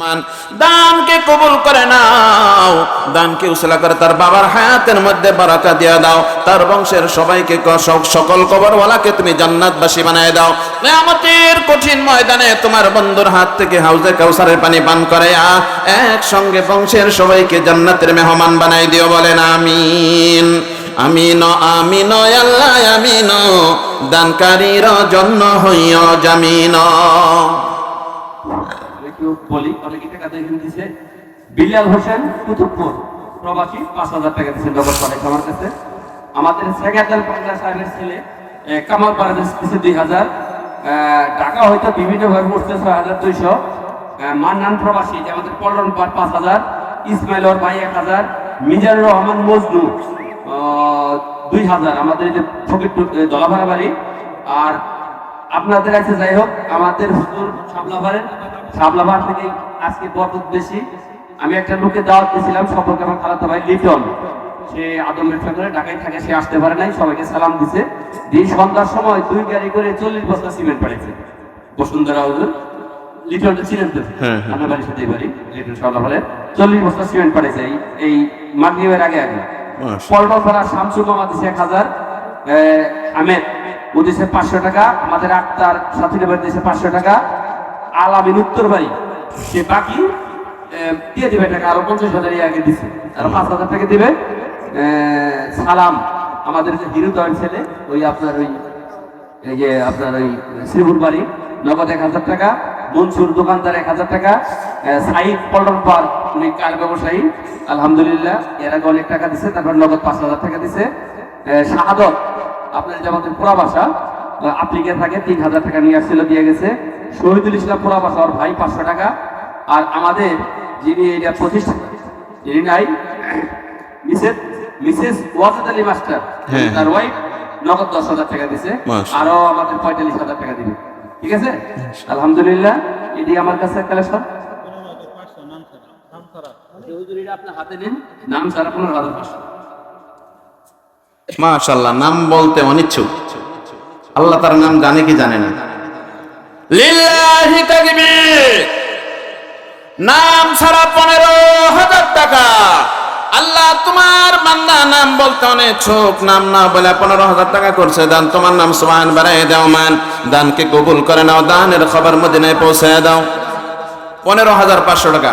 মান দানকে কবুল করে নাও। দানকে উসলা করে তার বাবার হায়াতের মধ্যে বারাকা দিয়ে দাও। তার বংশের সবাইকে সকল কবরওয়ালাকে তুমি জান্নাতবাসী বানায় দাও। কিয়ামতের কঠিন ময়দানে তোমার বন্ধুর হাত থেকে হাউজে কাউসারের পানি পান করে একসঙ্গে বংশের সবাইকে জান্নাতের মেহমান বানাই দিও বলেন, আমিন। আমিন আমিন আল্লাহ, আমিন। দানকারীর জন্য হইয় জামিন। একটু বলি, অনেকে টাকা দিয়ে দিছে। বিলাল হোসেন কুতুবপুর, প্রবাসী, পাঁচ হাজার টাকা দিচ্ছে নগদ পাঠাইছে আমার কাছে। আমাদের সেকেন্দার পান্ডা সাহেবের ছেলে কামাল পারাদেশ দিচ্ছে দুই হাজার। টাকা হয়তো বিভিন্ন ভাবে পড়ছে ছয় হাজার দুইশো। মান্নান প্রবাসী, যে আমাদের পল্টন পাট পাঁচ হাজার, ইসমাইল ওর ভাই এক হাজার, মিজানুর রহমান মজনু দুই হাজার। আমাদের যে ফকির দলাভাড়া বাড়ি আর আপনাদের কাছে যাই হোক আমাদের হুজুর সাবলাভারের সাবলাভার থেকে আজকে বরকত বেশি। আমি একটা লোকে দাওয়াত দিয়েছিলাম সম্পর্কে আমার খালাতো ভাই লিটন। সে আদমের করে ঢাকায় থাকে সে আসতে পারে নাই সবাইকে সালাম দিছে। দিন সন্ধ্যার সময় দুই গাড়ি করে চল্লিশ বস্তা সিমেন্ট পাঠিয়েছে বসুন্ধরা হুজুর। লিটনটা ছিলেন তো? হ্যাঁ, হ্যাঁ। আমার বাড়ির সাথে বাড়ি লিটন সাবলাভারের চল্লিশ বস্তা সিমেন্ট পাঠিয়েছে এই মাগরিবের আগে আগে। পল্টন পাড়া শামসু মামা দিছে এক হাজার। আমেদ ও দিছে পাঁচশো টাকা, আমাদের আক্তার সাথীদের বাড়ি দিছে পাঁচশো টাকা। আলামিন উত্তর বাড়ি সে বাকি দিয়ে দিবে টাকা, আরও পঞ্চাশ হাজার আগে দিছে। আরও পাঁচ হাজার টাকা দিবে। সালাম, আমাদের যে হিরু দয়ের ছেলে, ওই আপনার ওই যে আপনার ওই শ্রীপুর বাড়ি, নগদ এক হাজার টাকা, মনসুর দোকানদার এক হাজার টাকা সাইদ পল্টন পার্ক, উনি কার ব্যবসায়ী? আলহামদুলিল্লাহ, এর আগে অনেক টাকা দিছে, তারপর নগদ পাঁচ হাজার টাকা দিছে। শাহাদত আপনার যে আমাদের পোড়া বাসা আপ্লিকে থাকে তিন হাজার টাকা নিয়ে আসছিল দিয়ে গেছে। শহীদুল ইসলাম পোড়া বাসা ওর ভাই পাঁচশো টাকা। আর আমাদের যিনি এটা প্রতিষ্ঠা যিনি নাই Mrs Mrs Wazed Ali master হ্যাঁ। তার ওয়াইফ নগদ দশ হাজার টাকা দিছে। আরও আমাদের পঁয়তাল্লিশ হাজার টাকা দিবে। ঠিক আছে? আলহামদুলিল্লাহ এটি আমার কাছে কালেকশন আপনার হাতে নিন। নাম ছাড়া পনেরো হাজার পাঁচশো। মাশাল্লাহ নাম বলতে অনিচ্ছুক। আল্লাহ তার নাম জানে কি জানে না। লিল্লাহি তাকবীর। নাম ছাড়া পনেরো হাজার টাকা। আল্লাহ তোমার বান্দা নাম বলতে অনেক ছোক নাম না বলে পনেরো হাজার টাকা করছে, দান তোমার নাম সুমান বাড়াই দাও মান। দানকে কবুল করে নাও, দানের খবর মদিনায় পৌঁছে দাও। পনেরো হাজার পাঁচশো টাকা।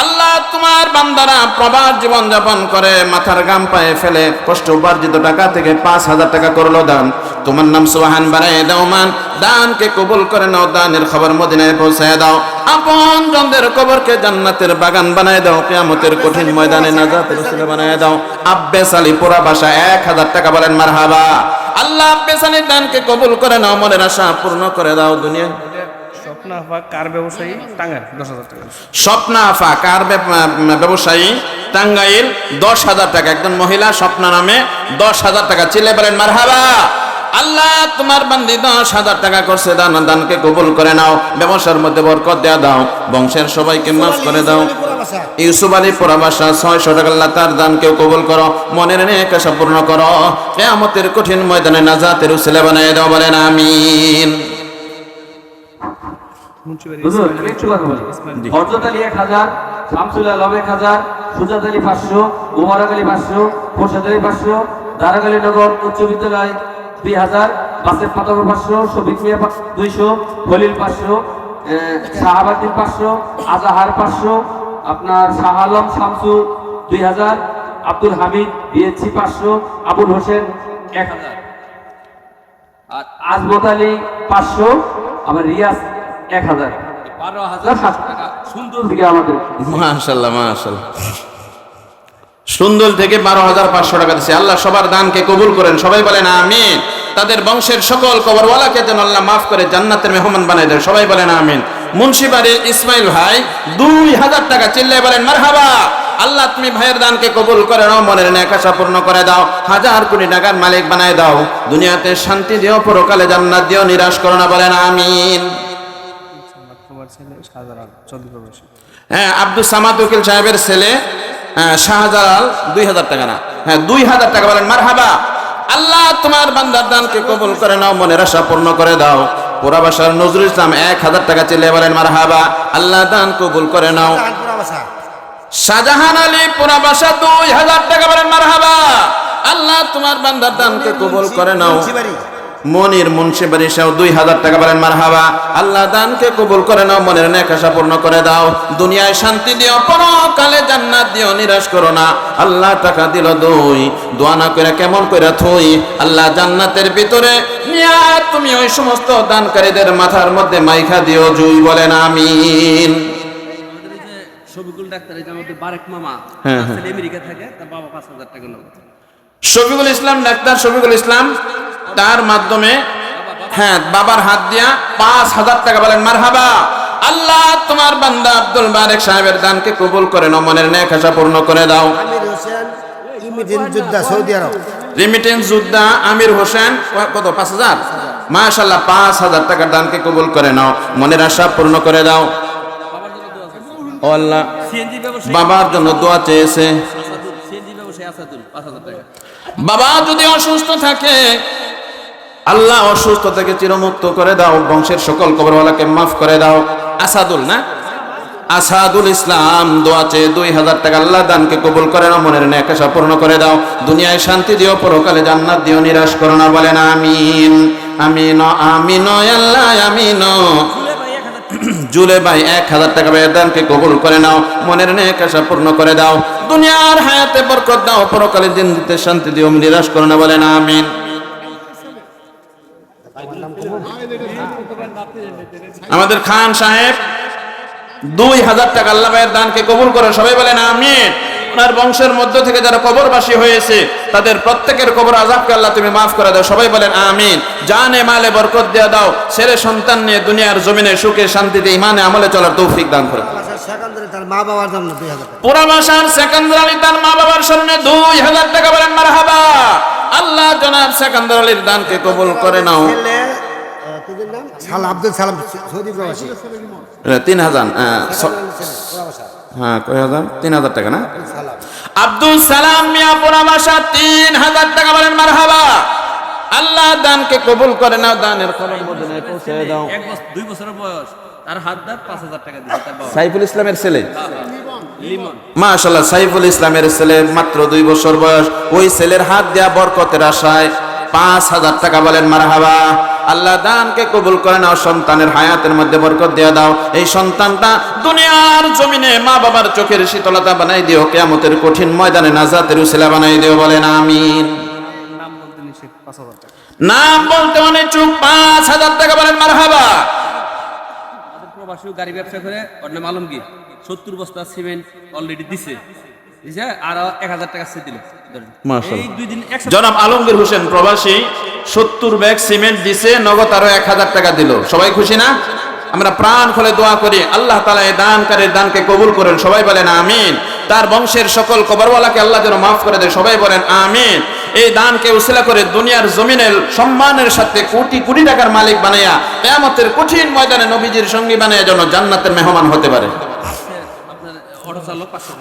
আল্লাহ তোমার বান্দারা প্রবাস জীবন যাপন করে, মাথার গাম পায়ে ফেলে, কষ্ট উপার্জিত টাকা থেকে পাঁচ হাজার টাকা করল দান। তোমার নাম সোহান বানায় দাও মান। দানকে কবুল করে নাও, দানের খবর মদিনায় পৌঁছায় দাও। আপন জনদের কবরকে জান্নাতের বাগান বানায় দাও, কিয়ামতের কঠিন ময়দানে নাজাতের ছেলে বানায় দাও। আব্বাস আলী পোড়া বাসা এক হাজার টাকা বলেন, মারহাবা। আল্লাহ পেছানির দানকে কবুল করে নাও, মনের আশা পূর্ণ করে দাও দুনিয়া স্বপ্ন আফা কার ব্যবসায়ী? টাঙ্গার দশ হাজার টাকা। স্বপ্না আফা কার ব্যবসায়ী? টাঙ্গাইল দশ হাজার টাকা। একজন মহিলা স্বপ্না নামে দশ হাজার টাকা। চিলে বলেন মারহাবা! আল্লাহ তোমার বান্দি দশ হাজার টাকা করছে। দান দানকে কবুল করে নাও। ব্যবসার মধ্যে বরকত দেয়া দাও। বংশের সবাইকে মাফ করে দাও। ইউসুফ আলী পোড়াবাসা ছয়শো টাকা। আল্লাহ তার দানকেও কবুল করো। মনের নেক আশা পূর্ণ করো। কেয়ামতের কঠিন ময়দানে নাজাতের উসিলা বানিয়ে দাও বলেন আমিন। হুজুর, আমি একটু কথা বলি। হযরত আলী এক হাজার, শামসুল আলম এক হাজার, সুজাত আলী পাঁচশো, মোবারক আলী পাঁচশো, আলী পাঁচশো, দারাক আলী নগর উচ্চ বিদ্যালয় দুই হাজার, বাসের পাতাবর পাঁচশো, শফিক মিয়া দুইশো, খলিল পাঁচশো, শাহাবাদ্দিন পাঁচশো, আজাহার পাঁচশো, আপনার শাহ আলম শামসু দুই হাজার, আব্দুল হামিদ বিএসসি পাঁচশো, আবুল হোসেন এক হাজার আর আজমত আলী পাঁচশো আমার রিয়াজ এক হাজার। বারো হাজার টাকা। সুন্দর থেকে আমাদের। মাশাল্লাহ মাশাল্লাহ। সুন্দর থেকে বারো হাজার পাঁচশো টাকা দিচ্ছে আল্লাহ সবার দানকে কবুল করেন। সবাই বলেন আমিন। তাদের বংশের সকল কবরওয়ালাকে যেন আল্লাহ মাফ করে জান্নাতের মেহমান বানাই দেয় সবাই বলেন আমিন। মুন্সিবাড়ির ইসমাইল ভাই দুই হাজার টাকা চিল্লাই বলেন মারহাবা। আল্লাহ তুমি ভাইয়ের দানকে কবুল করে নাও মনের নেকাশা পূর্ণ করে দাও। হাজার কোটি টাকার মালিক বানায় দাও। দুনিয়াতে শান্তি দিও পরকালে জান্নাত দিও নিরাশ করো না বলেন আমিন। ছেলে শাহজালাল চৌধুরী প্রবাসী হ্যাঁ আব্দুল সামাদ উকিল সাহেবের ছেলে হ্যাঁ, শাহজালাল দুই হাজার টাকা না। হ্যাঁ দুই হাজার টাকা বলেন মারহাবা। আল্লাহ তোমার বান্দার দানকে কবুল করে নাও মনের আশা পূর্ণ করে দাও। পুরা বাসার নজরুল ইসলাম এক হাজার টাকা চিল্লে বলেন মারহাবা। আল্লাহ দান কবুল করে নাও। শাহজাহান আলী পুরা বাসা দুই হাজার টাকা বলেন মারহাবা। আল্লাহ তোমার বান্দার দানকে কবুল করে নাও। মনির মুন্সি বারিশাও দুই হাজার টাকা বলেন মারহাবা আল্লাহ দানকে কবুল করে নাও মনের নেকাশা পূর্ণ করে দাও। দুনিয়ায় শান্তি দিও পরকালে জান্নাত দিও নিরাশ করো না। আল্লাহ টাকা দিল দুই দোয়া না করে কেমন করে থই? আল্লাহ জান্নাতের ভিতরে তুমি ওই সমস্ত দানকারীদের মাথার মধ্যে মাইখা দিও জুই বলেন আমিন। শফিকুল ডাক্তার আমাদের বারেক মামা। হ্যাঁ, হ্যাঁ। আমেরিকা থাকে তার বাবা পাঁচ হাজার টাকা শফিকুল ইসলাম ডাক্তার শফিকুল ইসলাম। তার মাধ্যমে হ্যাঁ বাবার হাত দিয়া পাঁচ হাজার টাকা বলেন মারহাবা। আল্লাহ তোমার বান্দা আব্দুল বারেক সাহেবের দানকে কবুল করে নাও মনের নেক আশা পূর্ণ করে দাও। আমির হোসেন যোদ্ধা সৌদি আরব। রেমিটেন্স যোদ্ধা আমির হোসেন কত? পাঁচ হাজার? মাশাল্লাহ পাঁচ হাজার টাকার দানকে কবুল করে নাও মনের আশা পূর্ণ করে দাও। আল্লাহ বাবার জন্য দোয়া চেয়েছে। বাবা যদি অসুস্থ থাকে আল্লাহ অসুস্থ থেকে চিরমুক্ত করে দাও, বংশের সকল কবরওয়ালাকে মাফ করে দাও। আসাদুল না? আসাদুল ইসলাম, দোয়া চেয়ে দুই হাজার টাকা আল্লাহ দানকে কবুল করে নাও, মনের নেকাশা পূর্ণ করে দাও। দুনিয়ায় শান্তি দিও, পরকালে জান্নাত দিও, নিরাশ করো না, বলেন আমিন। আমিন আমিন আল্লাহ, আমিন। জুলে ভাই এক হাজার টাকা ব্যয়ের দানকে কবুল করে নাও, মনের নেক আশা পূর্ণ করে দাও। দুনিয়ার হায়াতে বরকত দাও, পরকালে দিন শান্তি দিও, নিরাশ করো না, বলেন আমিন। আমাদের খান সাহেব দুই হাজার টাকা আল্লাহ ভাইয়ের দানকে কবুল করে সবাই বলেন আমিন। ওনার বংশের মধ্য থেকে যারা কবরবাসী হয়েছে, তাদের প্রত্যেকের কবর আজাবকে আল্লাহ তুমি মাফ করে দাও, সবাই বলেন আমিন। জানে মালে বরকত দিয়ে দাও, ছেলে সন্তান নিয়ে দুনিয়ার জমিনে সুখে শান্তিতে ইমানে আমলে চলার তৌফিক দান করে। আল্লাহ জনাব সেকান্দর আলীর দানকে কবুল করে নাও। ছেলে আহ, কি যেন নাম? সালাম আব্দুল সালাম সৌদি প্রবাসী। তিন হাজার আহ, ছ- ছেলে, প্রবাসা। হ্যাঁ কয় হাজার? তিন হাজার টাকা না? আব্দুল সালাম। মিয়া বাসা তিন হাজার টাকা বলেন মারহাবা। আল্লাহ দানকে কবুল করে নাও দানের খবর মদিনায় পৌঁছে দাও। এক বছর দুই বছরের বয়স তার হাত দাঁত পাঁচ হাজার টাকা দিচ্ছে সাইফুল ইসলামের ছেলে? মাশাল্লাহ সাইফুল ইসলামের ছেলে মাত্র দুই বছর বয়স। ওই ছেলের হাত দেয়া বরকতের আশায় পাঁচ হাজার টাকা বলেন মারহাবা। আল্লাহ দানকে কবুল করে নাও, সন্তানের হায়াতের মধ্যে বরকত দেওয়া দাও। এই সন্তানটা দুনিয়ার জমিনে মা বাবার চোখের শীতলতা বানাই দিও, কেয়ামতের কঠিন ময়দানে নাজাতের উসিলা বানাই দিও বলেন, আমিন। নাম বলতে অনেক চুপ, পাঁচ হাজার টাকা বলেন, মারহাবা। আমাদের প্রবাসীও গাড়ি ব্যবসা করে ওর নাম আলমগীর সত্তর বস্তা সিমেন্ট অলরেডি দিছে। আর এক হাজার টাকা সে দিল। ধরেন। মাশাআল্লাহ। এই দুই দিন একসাথে জনাব আলমগীর হোসেন প্রবাসী সত্তর ব্যাগ সিমেন্ট দিছে নগদ আরও এক হাজার টাকা দিল সবাই খুশি না আমরা প্রাণ খুলে দোয়া করি আল্লাহ তালা এই দানকারীর দানকে কবুল করেন সবাই বলেন আমিন তার বংশের সকল কবরওয়ালাকে আল্লাহ যেন মাফ করে দেয় সবাই বলেন আমিন এই দানকে উসিলা করে দুনিয়ার জমিনের সম্মানের সাথে কোটি কোটি টাকার মালিক বানাইয়া কেয়ামতের কঠিন ময়দানে নবীজির সঙ্গী বানাইয়া যেন জান্নাতের মেহমান হতে পারে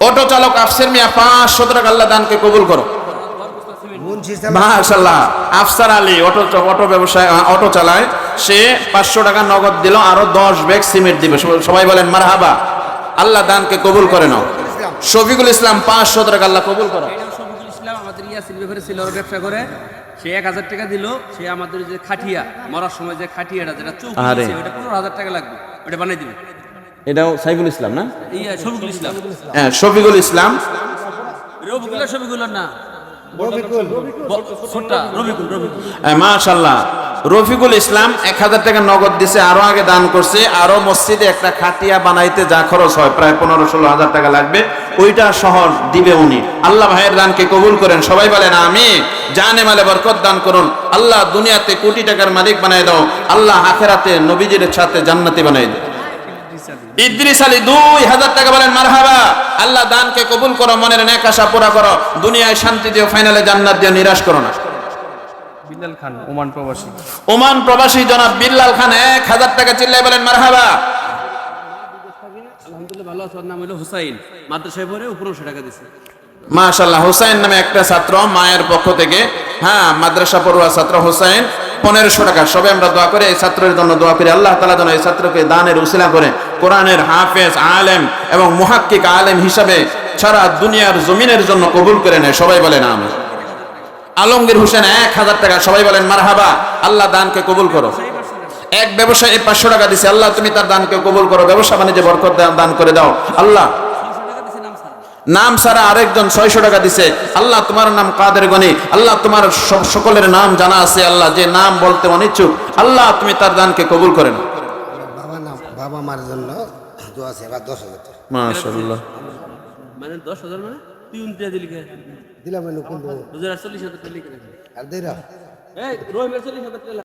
অটো চালক আফসের মিয়া পাঁচশো টাকা আল্লাহ দানকে কবুল করো। মাশাল্লাহ আফসার আলী অটো অটো ব্যবসায় অটো চালায়। সে পাঁচশো টাকা নগদ দিল আরও দশ ব্যাগ সিমেন্ট দিবে। সবাই- বলেন মারহাবা আল্লাহ দানকে কবুল করে নাও। শফিকুল ইসলাম পাঁচশো টাকা আল্লাহ কবুল করো। শফিকুল ইসলাম আমাদের ইয়াসির ব্যাপারে ছিল ব্যবসা করে। সে এক হাজার টাকা দিল সে আমাদের যে খাটিয়া মরার সময় যে খাটিয়াটা যেটা চৌক আরে। ওটা পনেরো হাজার টাকা লাগবে ওটা বানিয়ে দিবে। এটাও সাইফুল ইসলাম না? শফিকুল ইসলাম। হ্যাঁ শফিকুল ইসলাম। না। মাশাল্লাহ রফিকুল ইসলাম এক হাজার টাকা নগদ দিছে আরও আগে দান করছে আরও মসজিদে একটা খাটিয়া বানাইতে যা খরচ হয় প্রায় পনেরো ষোলো হাজার টাকা লাগবে ওইটা শহর দিবে উনি। আল্লাহ ভাইয়ের দানকে কবুল করেন সবাই বলেন আমি জানে মালে বরকত দান করুন। আল্লাহ দুনিয়াতে কোটি টাকার মালিক বানাই দাও আল্লাহ আখেরাতে নবীজির সাথে জান্নাতি বানাই দাও। ইদ্রিস আলী দুই হাজার টাকা বলেন মারহাবা। আল্লাহ দানকে কবুল করো মনের নেক আশা পুরা করো। দুনিয়ায় শান্তি দিও ফাইনালে জান্নাত দিও নিরাশ করো না। বিল্লাল খান ওমান প্রবাসী। ওমান প্রবাসী জনাব বিল্লাল খান এক হাজার টাকা চিল্লাই বলেন মারহাবা। আলহামদুলিল্লাহ ভালো আছে। ওর নাম হলো হুসাইন। মাদ্রাসায় পড়ে পনেরোশো টাকা দিছে। মাশাল্লাহ হুসাইন নামে একটা ছাত্র মায়ের পক্ষ থেকে হ্যাঁ মাদ্রাসা পড়ুয়া ছাত্র হুসাইন পনেরোশো টাকা। সবে আমরা দোয়া করে, এই ছাত্রের জন্য দোয়া করি। আল্লাহ তালা যেন এই ছাত্রকে দানের উসিলা করে, কোরআনের হাফেজ, আলেম এবং মুহাক্কিক আলেম হিসাবে সারা দুনিয়ার জমিনের জন্য কবুল করে নেয়। সবাই বলেন আমি আলমগীর হোসেন, এক হাজার টাকা। সবাই বলেন, মারহাবা, আল্লাহ দানকে কবুল করো। এক ব্যবসায়ী পাঁচশো টাকা দিছে, আল্লাহ তুমি তার দানকে কবুল করো। ব্যবসা বাণিজ্যে বরকত দান করে দাও। আল্লাহ নাম সারা আরেকজন ছয়শো টাকা দিছে। আল্লাহ তোমার নাম কাদের গনি? আল্লাহ তোমার সব সকলের নাম জানা আছে আল্লাহ যে নাম বলতে অনিচ্ছুক আল্লাহ তুমি তার দানকে কবুল করেন বাবা নাম বাবা মার জন্য দোয়া আছে এবার দশ হাজার টাকা। মাশাআল্লাহ। মানে দশ হাজার মানে তুই উনত্রিশ দিলি কে দিলাম এনে কোন দুই হাজার চল্লিশ হাজার টাকা লিখে আর দেরা এই রহিমের চল্লিশ হাজার টাকা